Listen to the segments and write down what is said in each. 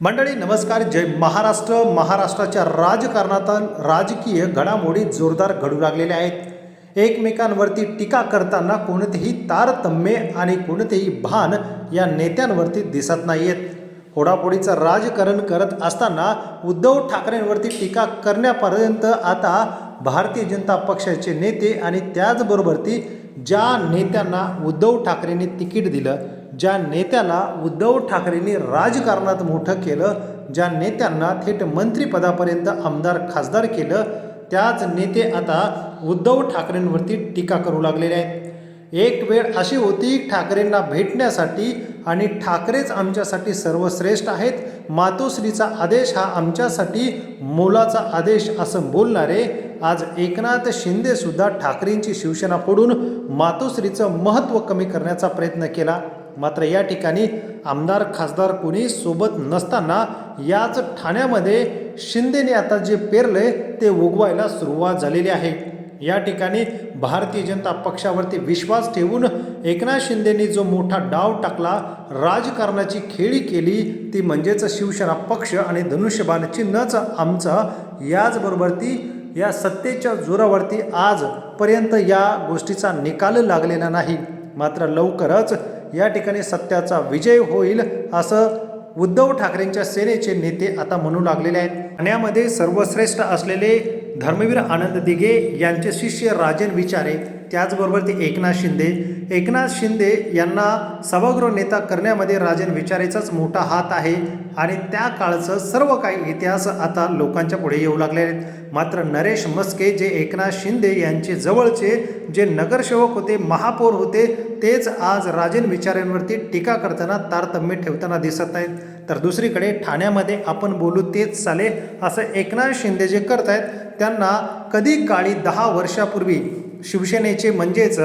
मंडळी नमस्कार. जय महाराष्ट्र. महाराष्ट्राच्या राजकारणात राजकीय घडामोडी जोरदार घडू लागलेल्या आहेत. एकमेकांवरती टीका करताना कोणतेही तारतम्य आणि कोणतेही भान या नेत्यांवरती दिसत नाही आहेत फोडाफोडीचं राजकारण करत असताना उद्धव ठाकरेंवरती टीका करण्यापर्यंत आता भारतीय जनता पक्षाचे नेते आणि त्याचबरोबर ती ज्या नेत्यांना उद्धव ठाकरेंनी तिकीट दिलं ज्या नेत्याला उद्धव ठाकरेंनी राजकारणात मोठं केलं ज्या नेत्यांना थेट मंत्रिपदापर्यंत आमदार खासदार केलं त्याच नेते आता उद्धव ठाकरेंवरती टीका करू लागलेले आहेत. एक वेळ अशी होती ठाकरेंना भेटण्यासाठी आणि ठाकरेच आमच्यासाठी सर्वश्रेष्ठ आहेत मातोश्रीचा आदेश हा आमच्यासाठी मोलाचा आदेश असं बोलणारे आज एकनाथ शिंदेसुद्धा ठाकरेंची शिवसेना फोडून मातोश्रीचं महत्त्व कमी करण्याचा प्रयत्न केला. मात्र या ठिकाणी आमदार खासदार कोणी सोबत नसताना याच ठाण्यामध्ये शिंदेने आता जे पेरले ते उगवायला सुरुवात झालेली आहे. या ठिकाणी भारतीय जनता पक्षावरती विश्वास ठेवून एकनाथ शिंदेनी जो मोठा डाव टाकला राजकारणाची खेळी केली ती म्हणजेच शिवसेना पक्ष आणि धनुष्यबाण चिन्हच आमचा. याचबरोबर ती या सत्तेच्या जोरावरती आजपर्यंत या गोष्टीचा निकाल लागलेला नाही. मात्र लवकरच या ठिकाणी सत्याचा विजय होईल असं उद्धव ठाकरेंच्या सेनेचे नेते आता म्हणू लागलेले आहेत. ठाण्यामध्ये सर्वश्रेष्ठ असलेले धर्मवीर आनंद दिघे यांचे शिष्य राजन विचारे त्याचबरोबर ते एकनाथ शिंदे. एकनाथ शिंदे यांना सभागृह नेता करण्यामध्ये राजन विचारेचाच मोठा हात आहे आणि त्या काळचं सर्व काही इतिहास आता लोकांच्या पुढे येऊ लागले आहेत. मात्र नरेश मस्के जे एकनाथ शिंदे यांचे जवळचे जे नगरसेवक होते महापौर होते तेच आज राजन विचारांवरती टीका करताना तारतम्य ठेवताना दिसत नाहीत तर दुसरीकडे ठाण्यामध्ये आपण बोलू तेच चाले असं एकनाथ शिंदे जे करत आहेत त्यांना कधी काळी दहा वर्षापूर्वी शिवसेनेचे म्हणजेच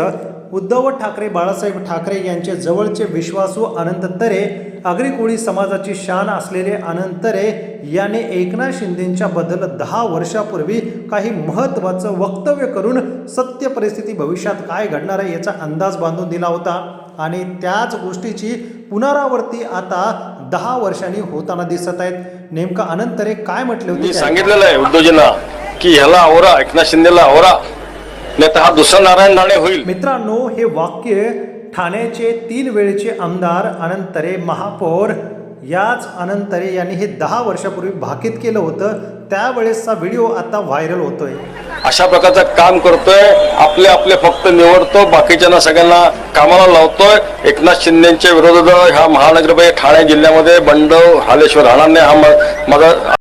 उद्धव ठाकरे बाळासाहेब ठाकरे यांचे जवळचे विश्वासू अनंत तरे आगरी कोळी समाजाची शान असलेले अनंत तरे याने एकनाथ शिंदेंच्या बद्दल दहा वर्षापूर्वी काही महत्त्वाचं वक्तव्य करून सत्य परिस्थिती भविष्यात काय घडणार आहे याचा अंदाज बांधून दिला होता. आणि त्याच गोष्टीची पुनरावृत्ती आता दहा वर्षांनी होताना दिसत आहेत. नेमकं अनंत तरे काय म्हटले होते? सांगितलेलं आहे उद्धवजींना की ह्याला आवरा एकनाथ शिंदेला आवरा. नाही तर हा दुसरा नारायण राणे होईल. मित्रांनो हे वाक्य ठाण्याचे तीन वेळेचे आमदार अनंत तरे महापौर याच अनंत तरे यांनी हे दहा वर्षापूर्वी भाकीत केलं होतं. त्यावेळेसचा व्हिडिओ आता व्हायरल होतोय. अशा प्रकारचं काम करतोय. आपले आपले फक्त निवडतो. बाकीच्यांना सगळ्यांना कामाला लावतोय. एकनाथ शिंदेच्या विरोधात ह्या महानगरपालिका ठाणे जिल्ह्यामध्ये बंड हालेश्वर राणांनी हा माझा